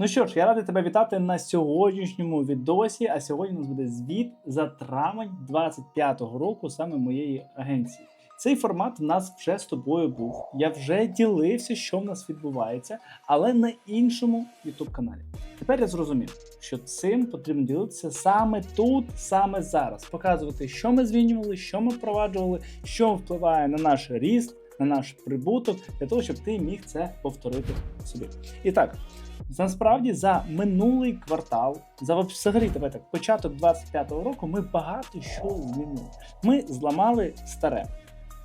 Ну що ж, я радий тебе вітати на сьогоднішньому відосі. А сьогодні у нас буде звіт за травень 25-го року саме моєї агенції. Цей формат в нас вже з тобою був. Я вже ділився, що в нас відбувається, але на іншому youtube каналі. Тепер я зрозумів, що цим потрібно ділитися саме тут, саме зараз, показувати, що ми змінювали, що ми впроваджували, що впливає на наш ріст, на наш прибуток, для того, щоб ти міг це повторити собі. І так. Насправді за минулий квартал, за взагалі тебе так, початок 25-го року, ми багато що змінили. Ми зламали старе.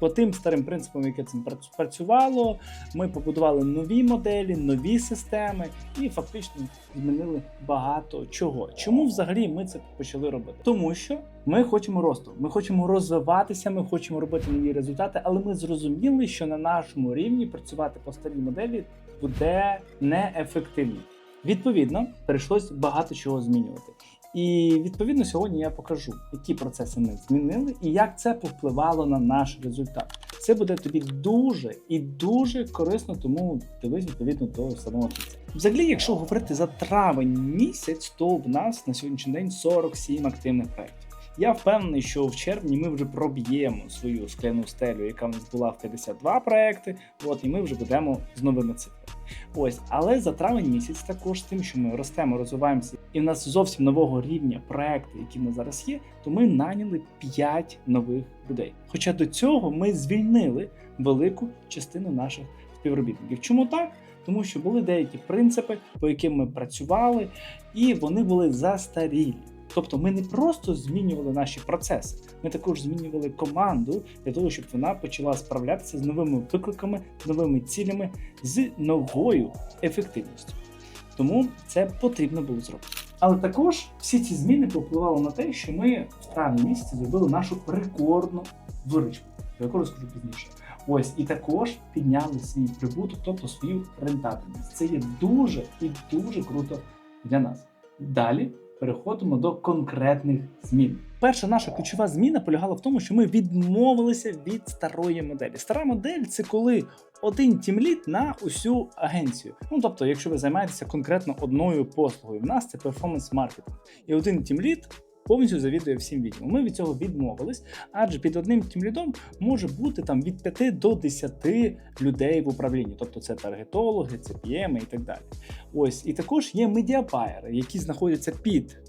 По тим старим принципам, яке цим працювало, ми побудували нові моделі, нові системи і фактично змінили багато чого. Чому взагалі ми це почали робити? Тому що ми хочемо росту, ми хочемо розвиватися, ми хочемо робити нові результати, але ми зрозуміли, що на нашому рівні працювати по старій моделі буде неефективно. Відповідно, прийшлось багато чого змінювати. І відповідно сьогодні я покажу, які процеси ми змінили і як це повпливало на наш результат. Це буде тобі дуже і дуже корисно, тому дивись відповідно до самого кінця. Взагалі, якщо говорити за травень місяць, то в нас на сьогоднішній день 47 активних проєктів. Я впевнений, що в червні ми вже проб'ємо свою скляну стелю, яка в нас була в 52 проекти. От і ми вже будемо з новими цифрами. Ось, але за травень місяць також тим, що ми ростемо, розвиваємося, і в нас зовсім нового рівня проекти, які в нас зараз є, то ми наняли 5 нових людей. Хоча до цього ми звільнили велику частину наших співробітників. Чому так? Тому що були деякі принципи, по яким ми працювали, і вони були застарілі. Тобто ми не просто змінювали наші процеси, ми також змінювали команду для того, щоб вона почала справлятися з новими викликами, новими цілями, з новою ефективністю. Тому це потрібно було зробити. Але також всі ці зміни повпливали на те, що ми в травні місяці зробили нашу рекордну виручку, про яку розкажу пізніше. Ось і також підняли свій прибуток, тобто свою рентабельність. Це є дуже і дуже круто для нас. Далі переходимо до конкретних змін. Перша наша ключова зміна полягала в тому, що ми відмовилися від старої моделі. Стара модель це коли один тімліт на усю агенцію. Ну тобто, якщо ви займаєтеся конкретно одною послугою, в нас це перформанс маркетинг, і один тімліт повністю завідує всім відділом. Ми від цього відмовились, адже під одним тімлідом може бути там від 5 до 10 людей в управлінні, тобто це таргетологи, це PM і так далі. Ось і також є медіабайери, які знаходяться під.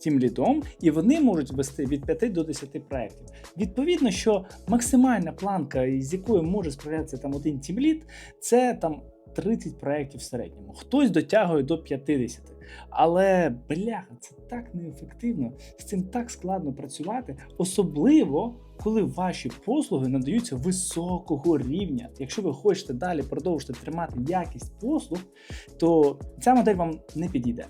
Тим лідом, і вони можуть вести від 5 до 10 проєктів. Відповідно, що максимальна планка, з якою може справлятися там один тімлід, це там 30 проєктів в середньому. Хтось дотягує до 50. Але бляха, це так неефективно, з цим так складно працювати, особливо коли ваші послуги надаються високого рівня. Якщо ви хочете далі продовжити тримати якість послуг, то ця модель вам не підійде.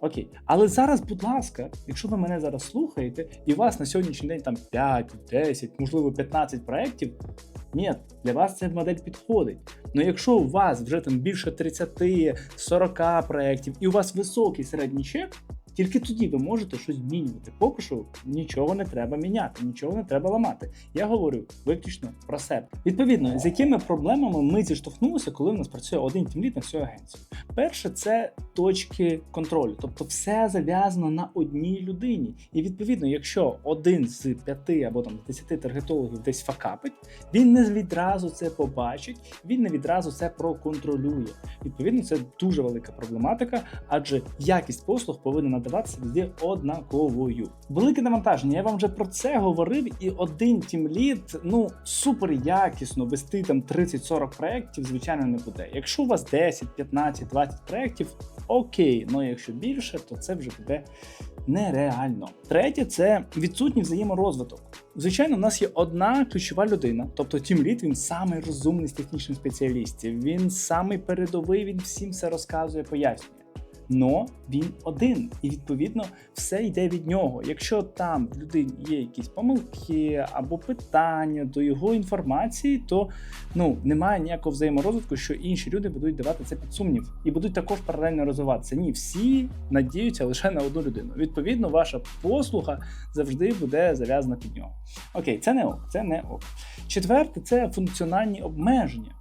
Окей, але зараз, будь ласка, якщо ви мене зараз слухаєте, і у вас на сьогоднішній день там 5, 10, можливо 15 проєктів, ні, для вас ця модель підходить. Ну якщо у вас вже там більше 30-40 проєктів і у вас високий средний чек, тільки тоді ви можете щось змінювати. Поки що нічого не треба міняти, нічого не треба ламати. Я говорю виключно про себе. Відповідно, з якими проблемами ми зіштовхнулися, коли в нас працює один тімліт на всю агенцію. Перше, це точки контролю, тобто все зав'язано на одній людині. І відповідно, якщо один з п'яти або там десяти таргетологів десь факапить, він не відразу це побачить, він не відразу це проконтролює. Відповідно, це дуже велика проблематика, адже якість послуг повинна надаватися везде однаковою. Велике навантаження. Я вам вже про це говорив, і один тімлід, ну супер якісно вести там 30-40 проєктів, звичайно, не буде. Якщо у вас 10, 15, 20 проєктів, окей, ну якщо більше, то це вже буде нереально. Третє це відсутній взаєморозвиток. Звичайно, у нас є одна ключова людина, тобто Тім Лід, він самий розумний з технічних спеціалістів. Він самий передовий, він всім все розказує, пояснює но він один, і відповідно все йде від нього. Якщо там в людині є якісь помилки або питання до його інформації, то ну немає ніякого взаєморозвитку, що інші люди будуть давати це під сумнів і будуть також паралельно розвиватися. Ні, всі надіються лише на одну людину. Відповідно, ваша послуга завжди буде зав'язана під нього. Окей, це не ок, це не ок. Четверте, це функціональні обмеження.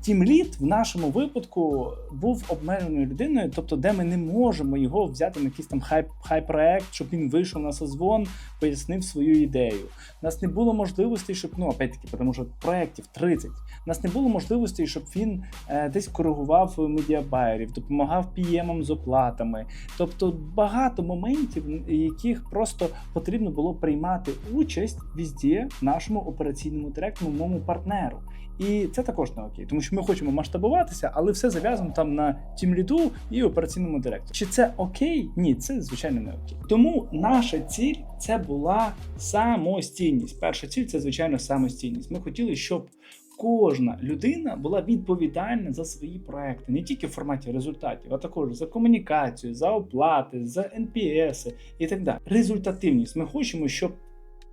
Тімліт в нашому випадку був обмеженою людиною, тобто, де ми не можемо його взяти на якийсь там хай, хай проект, щоб він вийшов на созвон, пояснив свою ідею. У нас не було можливостей, щоб ну опять-таки, тому що проєктів 30. У нас не було можливостей, щоб він е, десь коригував медіабайерів, допомагав піємам з оплатами. Тобто багато моментів, яких просто потрібно було приймати участь візді нашому операційному директору, моєму партнеру. І це також не окей, тому що ми хочемо масштабуватися, але все зав'язано там на тімліду і операційному директорі. Чи це окей? Ні, це звичайно не окей. Тому наша ціль це була самостійність. Перша ціль це звичайно самостійність. Ми хотіли, щоб кожна людина була відповідальна за свої проекти, не тільки в форматі результатів, а також за комунікацію, за оплати, за NPS і так далі. Результативність. Ми хочемо, щоб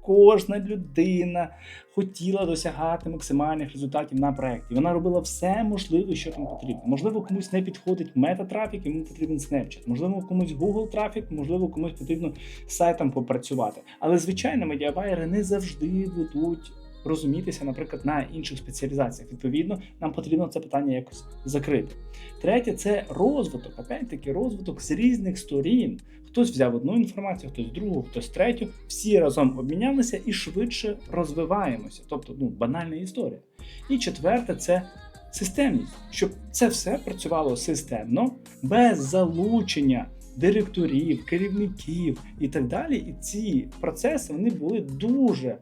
кожна людина хотіла досягати максимальних результатів на проєкті. Вона робила все можливе, що їм потрібно. Можливо, комусь не підходить мета-трафік, йому потрібен Snapchat. Можливо, комусь Google трафік, можливо, комусь потрібно з сайтом попрацювати. Але звичайно, медіабайери не завжди ведуть. Розумітися, наприклад, на інших спеціалізаціях. Відповідно, нам потрібно це питання якось закрити. Третє це розвиток. Опять-таки, розвиток з різних сторін. Хтось взяв одну інформацію, хтось другу, хтось третю. Всі разом обмінялися і швидше розвиваємося. Тобто, ну, банальна історія. І четверте це системність, щоб це все працювало системно, без залучення директорів, керівників і так далі. І ці процеси вони були дуже.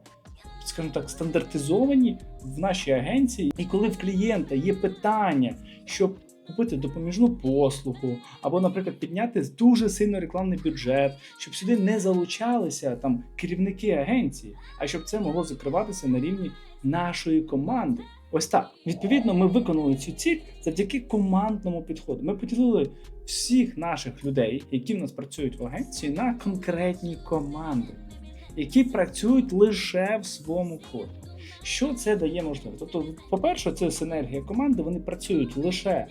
Скажімо так, стандартизовані в нашій агенції, і коли в клієнта є питання, щоб купити допоміжну послугу, або, наприклад, підняти дуже сильно рекламний бюджет, щоб сюди не залучалися там керівники агенції, а щоб це могло закриватися на рівні нашої команди. Ось так. Відповідно, ми виконали цю ціль завдяки командному підходу. Ми поділили всіх наших людей, які в нас працюють в агенції, на конкретні команди, які працюють лише в своєму полі. Що це дає можливість? Тобто, по-перше, це синергія команди, вони працюють лише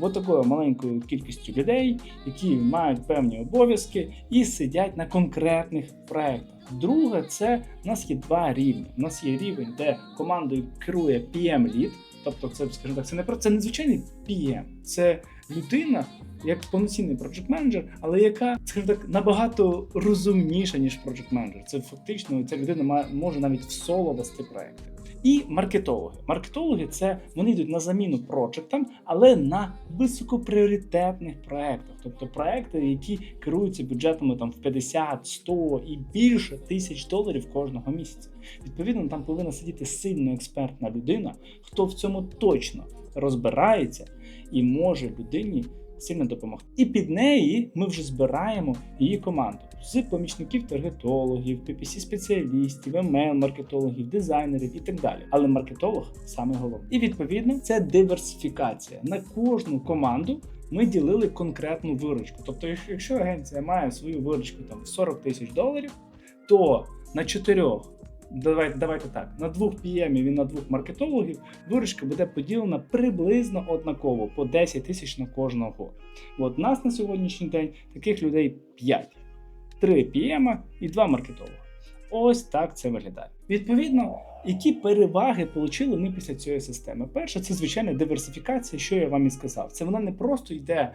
от такою маленькою кількістю людей, які мають певні обов'язки і сидять на конкретних проектах. Друге, це у нас є два рівні. У нас є рівень, де командою керує PM-лід, тобто, це скажімо так, це не про це не звичайний PM, це людина. Як повноцінний проджект менеджер, але яка, скажімо так, набагато розумніша, ніж проджект менеджер. Це фактично ця людина може навіть в соло вести проекти. І маркетологи. Маркетологи це вони йдуть на заміну проджектам, але на високопріоритетних проектах, тобто проекти, які керуються бюджетами там в 50, 100 і більше тисяч доларів кожного місяця. Відповідно, там повинна сидіти сильно експертна людина, хто в цьому точно розбирається і може людині сильно допомогти. І під неї ми вже збираємо її команду з помічників таргетологів, ppc спеціалістів email-маркетологів, дизайнерів і так далі. Але маркетолог саме головне. І відповідно це диверсифікація. На кожну команду ми ділили конкретну виручку. Тобто, якщо агенція має свою виручку там в 40 тисяч доларів, то на чотирьох давайте давайте так, на двох PM і на двох маркетологів виручка буде поділена приблизно однаково по 10 тисяч на кожного. От нас на сьогоднішній день таких людей 5. 3 PM і 2 маркетолога. Ось так це виглядає. Відповідно, які переваги отримали ми після цієї системи? Перше, це звичайна диверсифікація, що я вам і сказав. Це вона не просто йде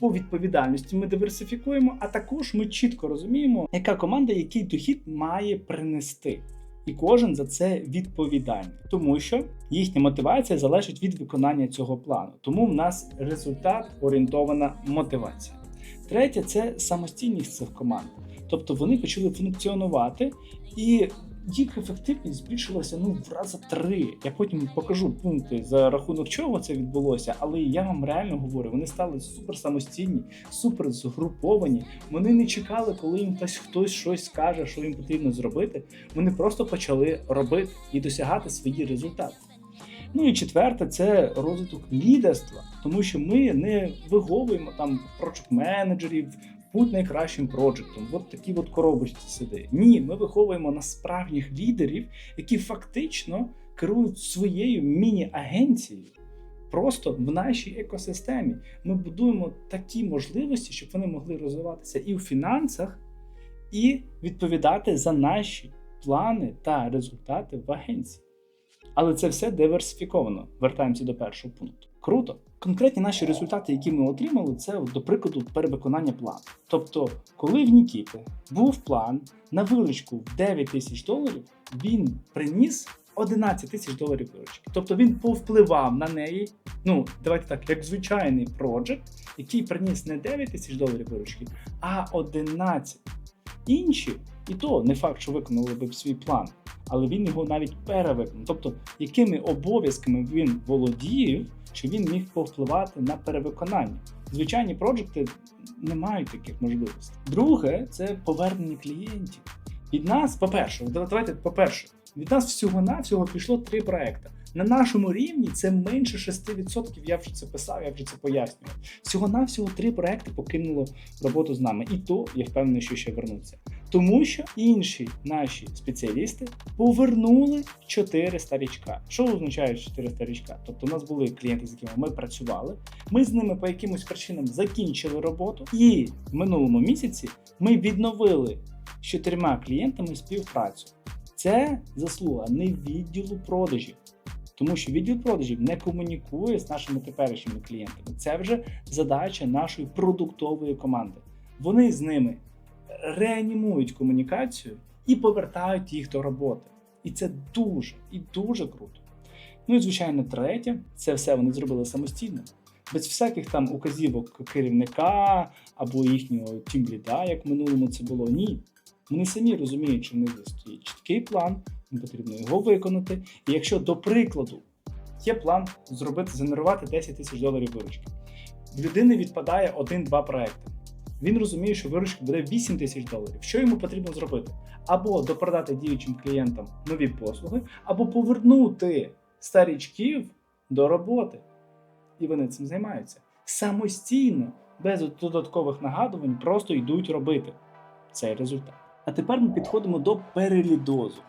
по відповідальності. Ми диверсифікуємо, а також ми чітко розуміємо, яка команда який дохід має принести і кожен за це відповідальний, тому що їхня мотивація залежить від виконання цього плану. Тому в нас результат орієнтована мотивація. Третє це самостійність цих команд. Тобто вони почали функціонувати і їх ефективність збільшилася ну в рази три. Я потім покажу пункти за рахунок чого це відбулося, але я вам реально говорю, вони стали супер самостійні, супер згруповані. Вони не чекали, коли їм хтось хтось щось скаже, що їм потрібно зробити. Вони просто почали робити і досягати свої результати. Ну і четверте, це розвиток лідерства, тому що ми не виговуємо там проджект менеджерів, будь найкращим проджектом, от такі от коробочці сиди. Ні, ми виховуємо на справжніх лідерів, які фактично керують своєю міні-агенцією. Просто в нашій екосистемі ми будуємо такі можливості, щоб вони могли розвиватися і в фінансах, і відповідати за наші плани та результати в агенції. Але це все диверсифіковано. Вертаємося до першого пункту. Круто. Конкретні наші результати, які ми отримали, це до прикладу перевиконання плану. Тобто, коли в Нікіти був план на виручку в 9 тисяч доларів, він приніс 11 тисяч доларів виручки. Тобто він повпливав на неї. Ну, давайте так, як звичайний проджект, який приніс не 9 тисяч доларів виручки, а 11. Інші, і то не факт, що виконали б свій план, але він його навіть перевиконав. Тобто, якими обов'язками він володів, що він міг повпливати на перевиконання. Звичайні проджекти не мають таких можливостей. Друге, це повернення клієнтів. Від нас, по-перше, давайте, по-перше, від нас всього-навсього пішло три проекти. На нашому рівні це менше 6%, я вже це писав, я вже це пояснював. Всього-навсього три проекти покинуло роботу з нами. І то я впевнений, що ще вернуться. Тому що інші наші спеціалісти повернули 4 старічка. Що означає 4 старічка? Тобто у нас були клієнти, з якими ми працювали. Ми з ними по якимось причинам закінчили роботу, і в минулому місяці ми відновили з чотирма клієнтами співпрацю. Це заслуга не відділу продажів. Тому що відділ продажів не комунікує з нашими теперішніми клієнтами. Це вже задача нашої продуктової команди. Вони з ними реанімують комунікацію і повертають їх до роботи. І це дуже і дуже круто. Ну і звичайно, третє, це все вони зробили самостійно, без всяких там указівок керівника або їхнього тімліда, як в минулому це було. Ні. Вони самі розуміють, що в них стоїть чіткий план, потрібно його виконати. І якщо, до прикладу, є план зробити, згенерувати 10 тисяч доларів виручки, в людини відпадає один-два проекти. Він розуміє, що виручка буде 8 тисяч доларів. Що йому потрібно зробити? Або допродати діючим клієнтам нові послуги, або повернути старічків до роботи. І вони цим займаються. Самостійно, без додаткових нагадувань, просто йдуть робити цей результат. А тепер ми підходимо до перелідозу.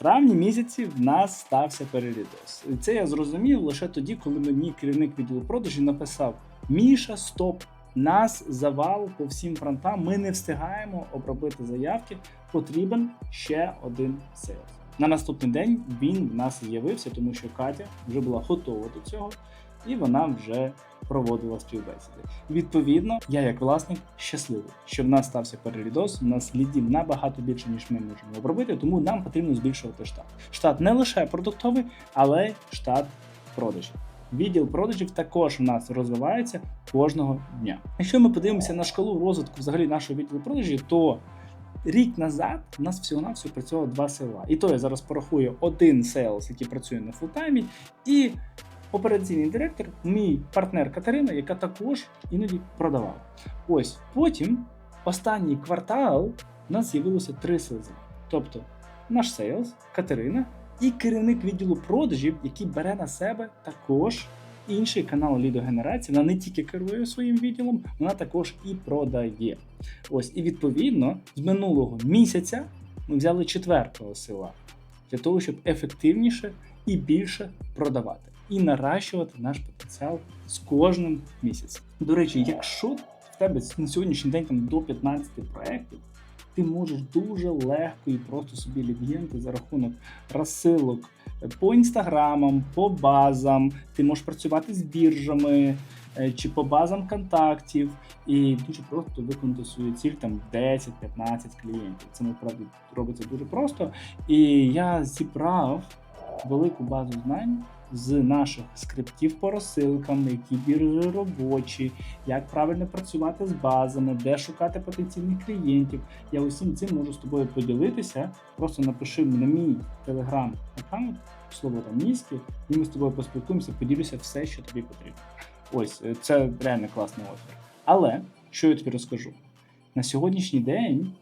Травні місяці в нас стався перелідос. І це я зрозумів лише тоді, коли мені керівник відділу продажі написав: Міша, стоп! Нас завал по всім фронтам. Ми не встигаємо обробити заявки. Потрібен ще один сейлс. На наступний день він в нас з'явився, тому що Катя вже була готова до цього, і вона вже проводила співбесіди. Відповідно, я як власник щасливий, що в нас стався перелідоз. У нас лідів набагато більше, ніж ми можемо обробити, тому нам потрібно збільшувати штат. Штат не лише продуктовий, але штат продажів. Відділ продажів також у нас розвивається кожного дня. Якщо ми подивимося на шкалу розвитку взагалі нашого відділу продажів, то рік назад у нас всього-навсього працювало два села. І то я зараз порахую один сейлс, який працює на фултаймі, і операційний директор, мій партнер Катерина, яка також іноді продавала. Ось потім останній квартал у нас з'явилося три селзи. Тобто наш сейлс, Катерина і керівник відділу продажів, який бере на себе також інший канал лідогенерації. Вона не тільки керує своїм відділом, вона також і продає. Ось, і відповідно, з минулого місяця ми взяли четвертого села для того, щоб ефективніше і більше продавати і наращувати наш потенціал з кожним місяцем. До речі, якщо в тебе на сьогоднішній день там до 15 проєктів, ти можеш дуже легко і просто собі лід'єнти за рахунок розсилок по інстаграмам, по базам. Ти можеш працювати з біржами е, чи по базам контактів, і дуже просто виконати свою ціль там 10-15 клієнтів. Це насправді робиться дуже просто. І я зібрав велику базу знань. З наших скриптів по розсилкам, які біржі робочі, як правильно працювати з базами, де шукати потенційних клієнтів. Я усім цим можу з тобою поділитися. Просто напиши на мій телеграм-аккаунт, слово там міське, і ми з тобою поспілкуємося, поділюся все, що тобі потрібно. Ось е, це реально класний офер. Але що я тобі розкажу? На сьогоднішній день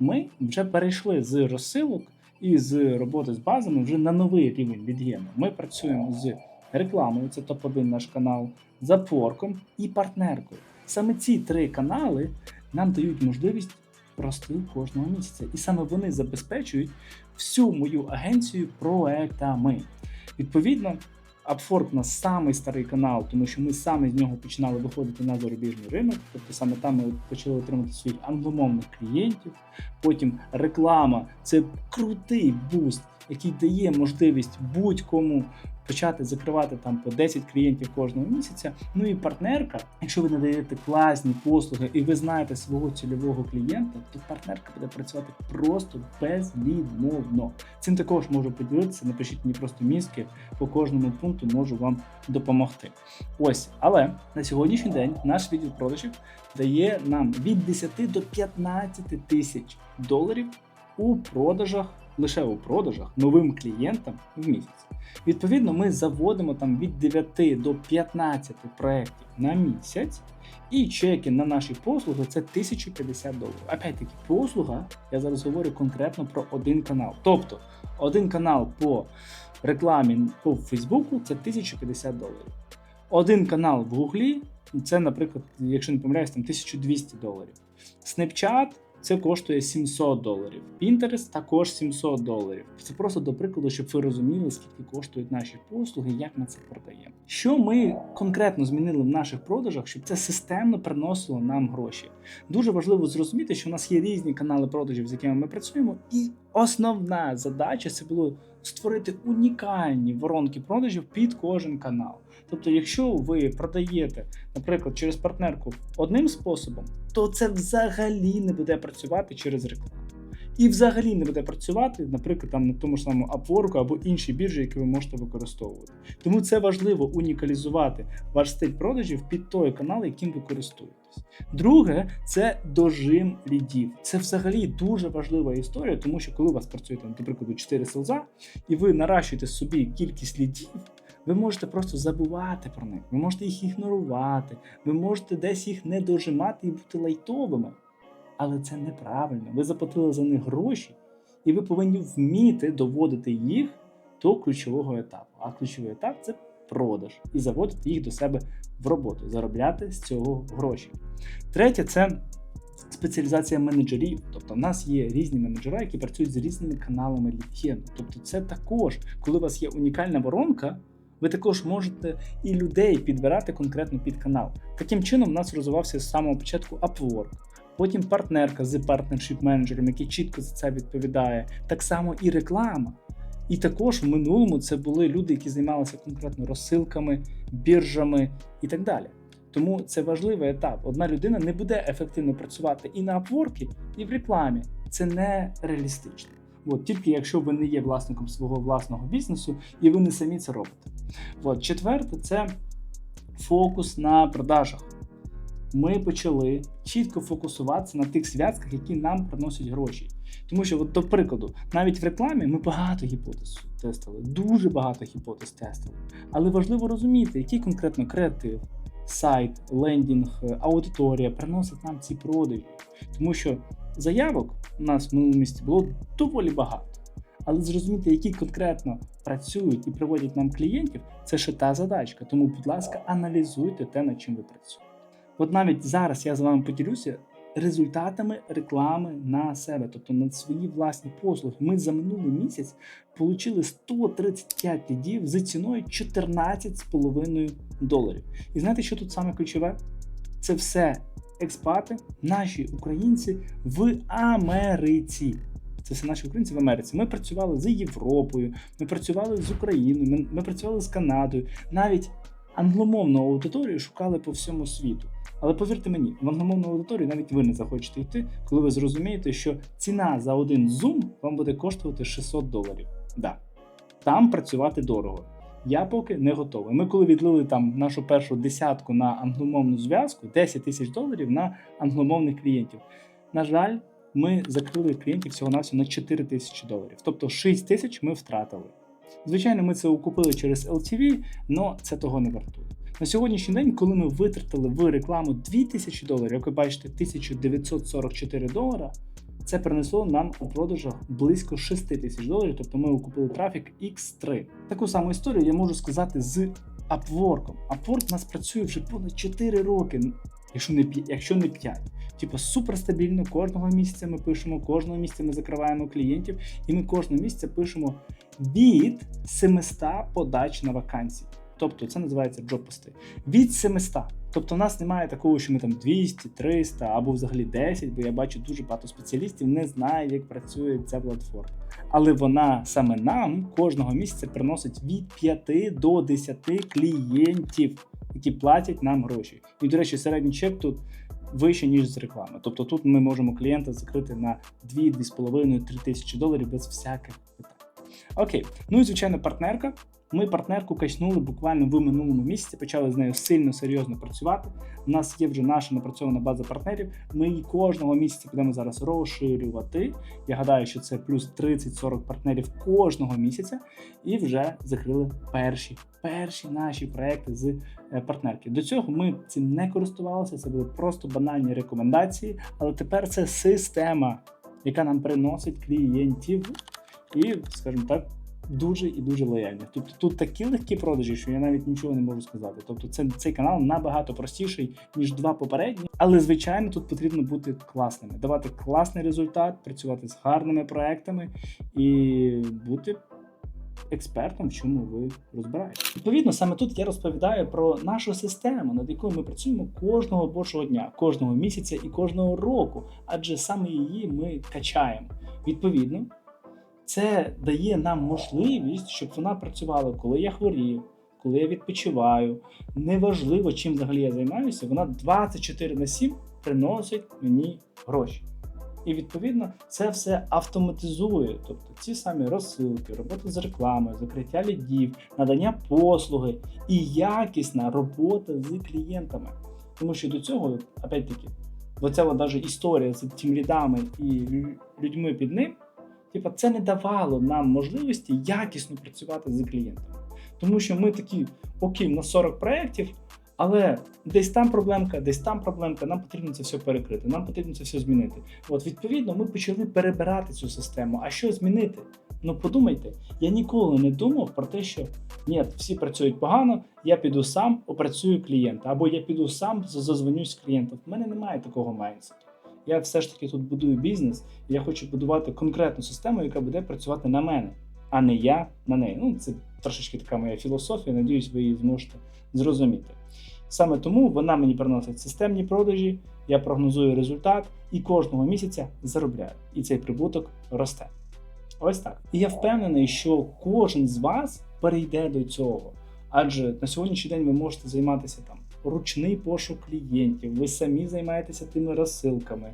ми вже перейшли з розсилок і з роботи з базами вже на новий рівень від'єму. Ми працюємо з рекламою, це топ-1 наш канал, запорком і партнеркою. Саме ці три канали нам дають можливість рости кожного місяця. І саме вони забезпечують всю мою агенцію проектами. Відповідно, Upwork у нас самий старий канал, тому що ми саме з нього починали виходити на зарубіжний ринок. Тобто саме там ми почали отримати своїх англомовних клієнтів. Потім реклама це крутий буст який дає можливість будь-кому почати закривати там по 10 клієнтів кожного місяця. Ну і партнерка, якщо ви надаєте класні послуги і ви знаєте свого цільового клієнта, то партнерка буде працювати просто безвідмовно. Цим також можу поділитися. Напишіть мені просто мізки по кожному пункту, можу вам допомогти. Ось, але на сьогоднішній день наш відділ продажів дає нам від 10 до 15 тисяч доларів у продажах, лише у продажах новим клієнтам в місяць. Відповідно, ми заводимо там від 9 до 15 проєктів на місяць, і чеки на наші послуги це 1050 доларів. Опять-таки, послуга, я зараз говорю конкретно про один канал. Тобто, один канал по рекламі по Фейсбуку це 1050 доларів. Один канал в Гуглі це, наприклад, якщо не помиляюсь, там 1200 доларів. Snapchat це коштує 700 доларів. Pinterest також 700 доларів. Це просто до прикладу, щоб ви розуміли, скільки коштують наші послуги, як ми це продаємо. Що ми конкретно змінили в наших продажах, щоб це системно приносило нам гроші. Дуже важливо зрозуміти, що у нас є різні канали продажів, з якими ми працюємо, і основна задача це було створити унікальні воронки продажів під кожен канал. Тобто, якщо ви продаєте, наприклад, через партнерку одним способом, то це взагалі не буде працювати через рекламу. І взагалі не буде працювати, наприклад, там на тому ж самому Upwork або іншій біржі, які ви можете використовувати. Тому це важливо унікалізувати ваш стиль продажів під той канал, яким ви користуєтесь. Друге, це дожим лідів. Це взагалі дуже важлива історія, тому що коли у вас працює там, до прикладу, 4 селза, і ви наращуєте собі кількість лідів. Ви можете просто забувати про них, ви можете їх ігнорувати, ви можете десь їх не дожимати і бути лайтовими. Але це неправильно. Ви заплатили за них гроші, і ви повинні вміти доводити їх до ключового етапу. А ключовий етап це продаж і заводити їх до себе в роботу, заробляти з цього гроші. Третє це спеціалізація менеджерів. Тобто, в нас є різні менеджери, які працюють з різними каналами лідгену. Тобто, це також, коли у вас є унікальна воронка. Ви також можете і людей підбирати конкретно під канал. Таким чином, у нас розвивався з самого початку Upwork, потім партнерка з партнершіп менеджером, який чітко за це відповідає. Так само і реклама. І також в минулому це були люди, які займалися конкретно розсилками, біржами і так далі. Тому це важливий етап. Одна людина не буде ефективно працювати і на Upwork, і в рекламі. Це не реалістично. От, тільки якщо ви не є власником свого власного бізнесу і ви не самі це робите. От, четверте, це фокус на продажах. Ми почали чітко фокусуватися на тих зв'язках, які нам приносять гроші. Тому що, от, до прикладу, навіть в рекламі ми багато гіпотез тестили, дуже багато гіпотез тестили. Але важливо розуміти, який конкретно креатив, сайт, лендінг, аудиторія приносить нам ці продажі. Тому що заявок у нас в минулому місці було доволі багато. Але зрозуміти, які конкретно працюють і приводять нам клієнтів, це ще та задачка. Тому, будь ласка, аналізуйте те, над чим ви працюєте. От навіть зараз я з вами поділюся результатами реклами на себе, тобто на свої власні послуги. Ми за минулий місяць отримали 135 лідів з ціною 14,5 доларів. І знаєте, що тут саме ключове? Це все експати, наші українці в Америці. Це все наші українці в Америці. Ми працювали з Європою, ми працювали з Україною, ми, ми працювали з Канадою. Навіть англомовну аудиторію шукали по всьому світу. Але повірте мені, в англомовну аудиторію навіть ви не захочете йти, коли ви зрозумієте, що ціна за один Zoom вам буде коштувати 600 доларів. Да. Там працювати дорого. Я поки не готовий. Ми коли відлили там нашу першу десятку на англомовну зв'язку, 10 тисяч доларів на англомовних клієнтів. На жаль, ми закрили клієнтів всього навсього на 4 тисячі доларів. Тобто 6 тисяч ми втратили. Звичайно, ми це окупили через LTV, але це того не вартує. На сьогоднішній день, коли ми витратили в рекламу 2000 доларів, як ви бачите, 1944 долара, це принесло нам у продажах близько 6 тисяч доларів, тобто ми окупили трафік X3. Таку саму історію я можу сказати з Upwork. Upwork у нас працює вже понад 4 роки, якщо не 5. Якщо не 5. Типу суперстабільно, кожного місяця ми пишемо, кожного місяця ми закриваємо клієнтів, і ми кожного місяця пишемо від 700 подач на вакансії. Тобто це називається джоб-пости. Від 700. Тобто в нас немає такого, що ми там 200, 300 або взагалі 10, бо я бачу дуже багато спеціалістів, не знає, як працює ця платформа. Але вона саме нам кожного місяця приносить від 5 до 10 клієнтів, які платять нам гроші. І, до речі, середній чек тут вище, ніж з реклами. Тобто тут ми можемо клієнта закрити на 2, 2,5, 3 тисячі доларів без всяких питань. Окей, ну і звичайно, партнерка. Ми партнерку качнули буквально в минулому місяці, почали з нею сильно серйозно працювати. У нас є вже наша напрацьована база партнерів. Ми її кожного місяця будемо зараз розширювати. Я гадаю, що це плюс 30-40 партнерів кожного місяця, і вже закрили перші перші наші проекти з е, партнерки. До цього ми цим не користувалися. Це були просто банальні рекомендації, але тепер це система, яка нам приносить клієнтів, і, скажімо так дуже і дуже лояльні. Тобто тут такі легкі продажі, що я навіть нічого не можу сказати. Тобто, це цей канал набагато простіший ніж два попередні, але звичайно тут потрібно бути класними, давати класний результат, працювати з гарними проектами і бути. Експертом, в чому ви розбираєтесь. Відповідно, саме тут я розповідаю про нашу систему, над якою ми працюємо кожного божого дня, кожного місяця і кожного року, адже саме її ми качаємо. Відповідно, це дає нам можливість, щоб вона працювала, коли я хворію, коли я відпочиваю. Неважливо, чим взагалі я займаюся, вона 24 на 7 приносить мені гроші. І відповідно це все автоматизує, тобто ці самі розсилки, робота з рекламою, закриття лідів, надання послуги і якісна робота з клієнтами. Тому що до цього, опять-таки, оця навіть історія з тим лідами і людьми під ним. Типа, це не давало нам можливості якісно працювати з клієнтами. Тому що ми такі, окей, на 40 проєктів, але десь там проблемка, десь там проблемка, нам потрібно це все перекрити, нам потрібно це все змінити. От, відповідно, ми почали перебирати цю систему. А що змінити? Ну подумайте, я ніколи не думав про те, що ні, всі працюють погано, я піду сам, опрацюю клієнта, або я піду сам, зазвонюсь з клієнтом. У мене немає такого майнсету. Я все ж таки тут будую бізнес, і я хочу будувати конкретну систему, яка буде працювати на мене, а не я на неї. Ну, це трошечки така моя філософія. Надіюсь, ви її зможете зрозуміти. Саме тому вона мені приносить системні продажі, я прогнозую результат і кожного місяця заробляю. І цей прибуток росте. Ось так. І я впевнений, що кожен з вас перейде до цього. Адже на сьогоднішній день ви можете займатися там ручний пошук клієнтів, ви самі займаєтеся тими розсилками,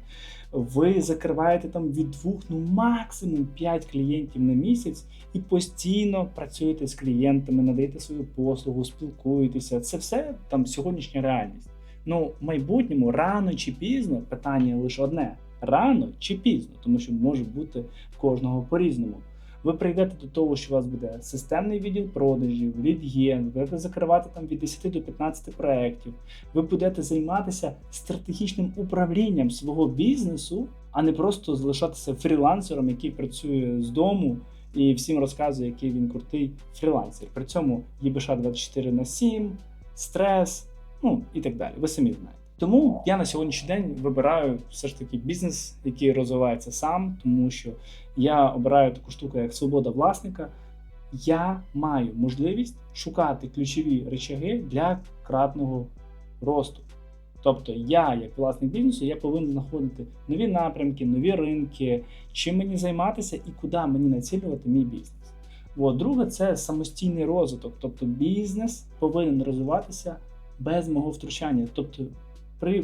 ви закриваєте там від двох, ну максимум 5 клієнтів на місяць і постійно працюєте з клієнтами, надаєте свою послугу, спілкуєтеся. Це все там сьогоднішня реальність. Ну, в майбутньому рано чи пізно питання лише одне: рано чи пізно, тому що може бути кожного по-різному. Ви прийдете до того, що у вас буде системний відділ продажів, лідген, ви будете закривати там від 10 до 15 проєктів, ви будете займатися стратегічним управлінням свого бізнесу, а не просто залишатися фрілансером, який працює з дому і всім розказує, який він крутий фрілансер. При цьому ЄБШ 24 на 7, стрес, ну і так далі. Ви самі знаєте. Тому я на сьогоднішній день вибираю все ж таки бізнес, який розвивається сам, тому що я обираю таку штуку, як свобода власника. Я маю можливість шукати ключові речаги для кратного росту. Тобто, я, як власник бізнесу, я повинен знаходити нові напрямки, нові ринки, чим мені займатися і куди мені націлювати мій бізнес. От, друге, це самостійний розвиток. Тобто бізнес повинен розвиватися без мого втручання. Тобто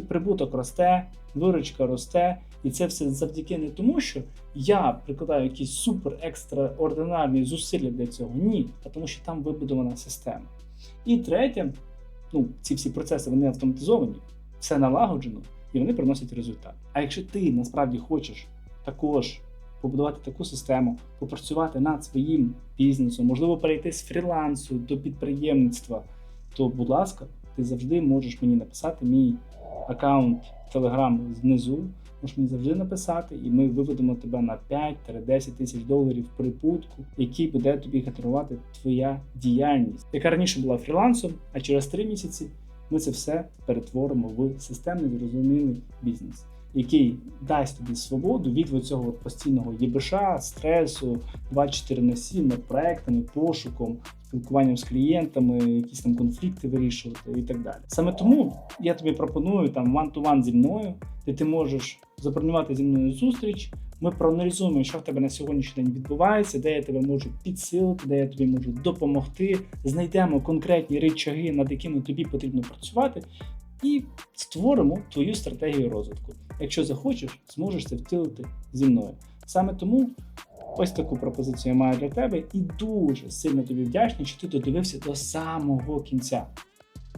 прибуток росте, виручка росте, і це все завдяки не тому, що я прикладаю якісь супер екстраординарні зусилля для цього. Ні, а тому що там вибудована система. І третє, ну, ці всі процеси вони автоматизовані, все налагоджено і вони приносять результат. А якщо ти насправді хочеш також побудувати таку систему, попрацювати над своїм бізнесом, можливо, перейти з фрілансу до підприємництва, то, будь ласка, ти завжди можеш мені написати мій аккаунт Telegram знизу. Можеш мені завжди написати, і ми виведемо тебе на 5-10 тисяч доларів прибутку, який буде тобі генерувати твоя діяльність, яка раніше була фрілансом, а через 3 місяці ми це все перетворимо в системний зрозумілий бізнес, який дасть тобі свободу від цього постійного ЄБШ, стресу, 24 на 7 над проектами, пошуком, спілкуванням з клієнтами, якісь там конфлікти вирішувати і так далі. Саме тому я тобі пропоную там one-to-one зі мною, де ти можеш забронювати зі мною зустріч. Ми проаналізуємо, що в тебе на сьогоднішній день відбувається, де я тебе можу підсилити, де я тобі можу допомогти. Знайдемо конкретні речаги, над якими тобі потрібно працювати, і створимо твою стратегію розвитку. Якщо захочеш, зможеш це втілити зі мною. Саме тому ось таку пропозицію я маю для тебе і дуже сильно тобі вдячний, що ти додивився до самого кінця.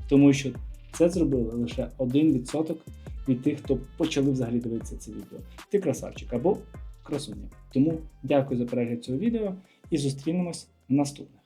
Тому що це зробили лише 1% від тих, хто почали взагалі дивитися це відео. Ти красавчик або красуня. Тому дякую за перегляд цього відео і зустрінемось наступне.